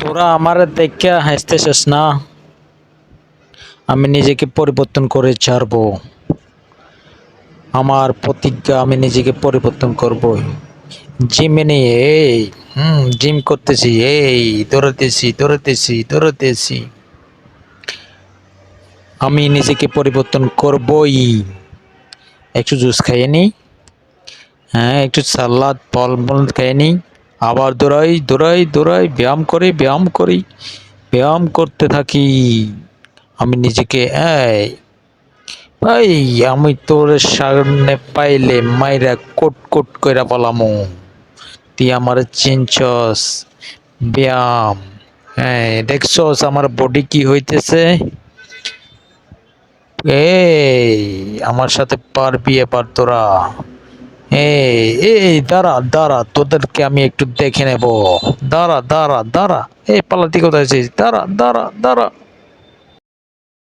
তোরা আমার দেখা হাসতেছিস না? আমি নিজেকে পরিবর্তন করে ছাড়বো। আমার প্রতিজ্ঞা আমি নিজেকে পরিবর্তন করব। জিমে নিয়ে এই, হুম, জিম করতেছি, এই, দৌড়াতেছি দৌড়াতেছি দৌড়াতেছি। আমি নিজেকে পরিবর্তন করবই। একটু জুস খাইয়ে নিই হ্যাঁ একটু সালাদ ফল মূল নিই আবার দৌড়াই দৌড়াই দৌড়াই, ব্যায়াম করি ব্যায়াম করি, ব্যায়াম করতে থাকি। আমি নিজেকে, এই, ভাই, আমি তোর সামনে পাইলে মাইরা কোট কোট কইরা পালামো। তুই আমার চিনছস, ব্যায়াম। হ্যাঁ দেখছস আমার বডি কি হইতেছে? এই, আমার সাথে পারবি এবার তোরা। এই এই, দাঁড়া দাঁড়া, তোদেরকে আমি একটু দেখে নেব। দাঁড়া দাঁড়া দাঁড়া। এই পালাতি কোথায় আছিস দাঁড়া দাঁড়া দাঁড়া।